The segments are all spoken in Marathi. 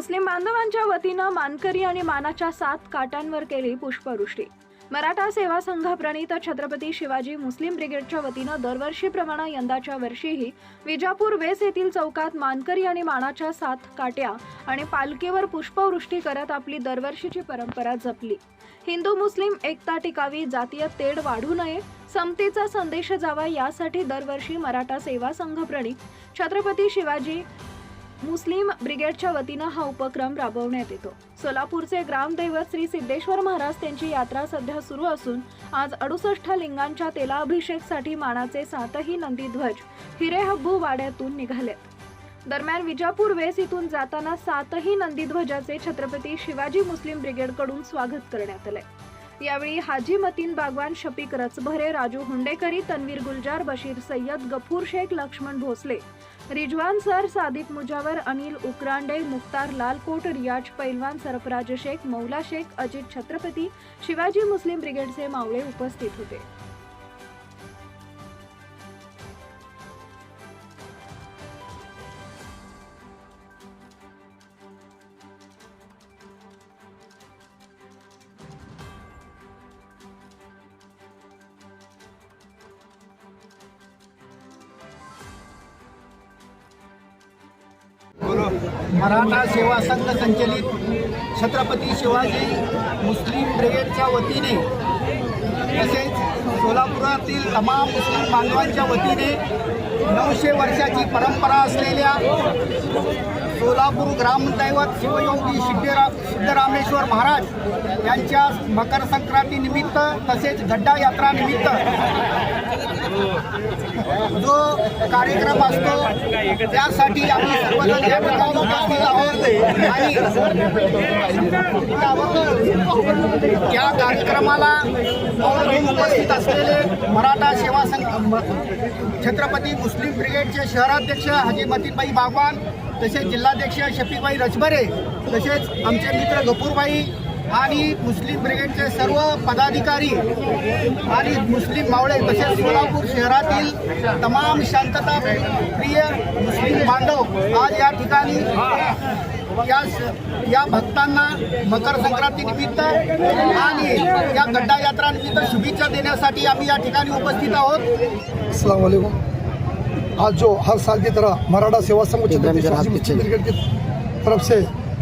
मुस्लिम बांधवांच्या वतीनं मानकरी आणि मानाच्या सात काटांवर केली पुष्पवृष्टी. मराठा सेवा संघ प्रणीत छत्रपती शिवाजी मुस्लिम ब्रिगेडच्या वतीनं दरवर्षीप्रमाणे यंदाच्या वर्षीही विजापूर वेस येथील चौकात मानकरी आणि मानाच्या सात काट्या आणि पालखीवर पुष्पवृष्टी करत आपली दरवर्षीची परंपरा जपली. हिंदू मुस्लिम एकता टिकावी जातीय तेढ वाढू नये समतेचा संदेश जावा यासाठी दरवर्षी मराठा सेवा संघ प्रणीत छत्रपती शिवाजी मुस्लिम ब्रिगेडच्या वतीनं हा उपक्रम राबवण्यात येतो. सोलापूरचे ग्रामदैवत श्री सिद्धेश्वर महाराज त्यांची यात्रा सध्या सुरू असून आज अडुसष्ट लिंगांच्या तेलाभिषेकसाठी मानाचे सातही नंदीध्वज हिरेहब्बू वाड्यातून निघालेत दरम्यान विजापूर वेस इथून जाताना सातही नंदीध्वजाचे छत्रपती शिवाजी मुस्लिम ब्रिगेडकडून स्वागत करण्यात आले. यावेळी हाजी मतीन बागवान शफिक रचभरे राजू हुंडेकरी तन्वीर गुलजार बशीर सय्यद गफूर शेख लक्ष्मण भोसले रिजवान सर सादिक मुजावर अनिल उकरांडे मुख्तार लालकोट रियाज पैलवान सरफराज शेख मौला शेख अजित छत्रपती शिवाजी मुस्लिम ब्रिगेडचे मावळे उपस्थित होते. मराठा सेवा संघ संचलित छत्रपती शिवाजी मुस्लिम ब्रिगेडच्या वतीने तसेच सोलापुरातील तमाम मुस्लिम बांधवांच्या वतीने नऊशे वर्षाची परंपरा असलेल्या सोलापूर ग्रामदैवत शिवयोगी सिद्धराम सिद्धरामेश्वर महाराज यांच्या मकर संक्रांतीनिमित्त तसेच गड्डा यात्रा निमित्त जो कार्यक्रम असतो त्यासाठी आम्ही सर्वजण या ठिकाणी उपस्थित आहोत. आणि या कार्यक्रमाला उपस्थित असलेले मराठा सेवा संघ छत्रपती मुस्लिम ब्रिगेडचे शहराध्यक्ष हाजी बागवान तसेच जिल्हाध्यक्ष शफीकबाई रचबरे तसेच आमचे मित्र गपूरबाई आणि मुस्लिम ब्रिगेडचे सर्व पदाधिकारी आणि मुस्लिम मावळे तसेच सोलापूर शहरातील तमाम शांतता प्रिय मुस्लिम बांधव आज या ठिकाणी या या भक्तांना मकर संक्रांतीनिमित्त आणि या गड्डा यात्रानिमित्त शुभेच्छा देण्यासाठी आम्ही या ठिकाणी उपस्थित आहोत. अस्सलाम आज जो हर साल की तरह मराठा सेवा संघ की तरफ़ से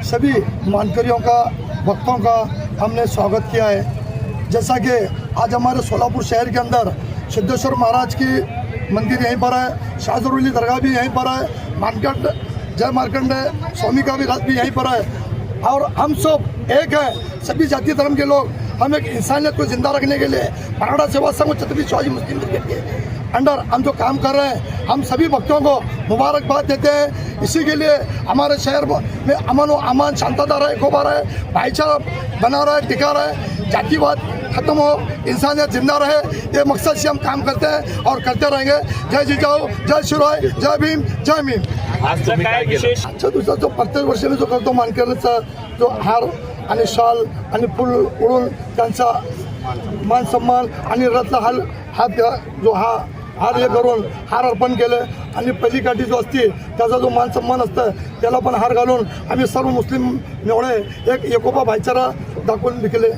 सभी मानकरियों का भक्तों का हमने स्वागत किया है। जैसा कि आज हमारे सोलापुर शहर के अंदर सिद्धेश्वर महाराज की मंदिर यहीं पर है शाहजरुली दरगाह भी यहीं पर है मानकंड जय मार्कंड स्वामी का भी राज भी यहीं पर है। और हम सब एक है सभी जाति धर्म के लोग। हम एक इंसानियत को ज़िंदा रखने के लिए। मराठा सेवा संघ छत्रपति शिवाजी मुस्लिम ब्रिगेड के अंडर हम जो काम कर रहे हैं हम सभी भक्तों को मुबारकबाद देते हैं। इसी के लिए हमारे शहर में अमन व अमान शांतता रहे खोबा रहे भाईचारा बना रहे टिका रहे। जातिवाद खत्म हो इंसानियत जिंदा रहे। ये मकसद से हम काम करते हैं और करते रहेंगे। जय जिजाऊ जय शिवराय जय भीम जय भीम। आजचं काय विशेष आजच्या दिवसात जो प्रत्येक वर्षी मी जो करतो मानकऱ्यांचा जो हार आणि शॉल आणि फुल उडून त्यांचा मान सन्मान आणि रत्न हाल हा जो हा हार हे करून हार अर्पण केलं. आणि पहिली काठी जो असते त्याचा जो मान सन्मान असतं त्याला पण हार घालून आम्ही सर्व मुस्लिम मेवळे एक एकोपा भाईचारा दाखवून विकले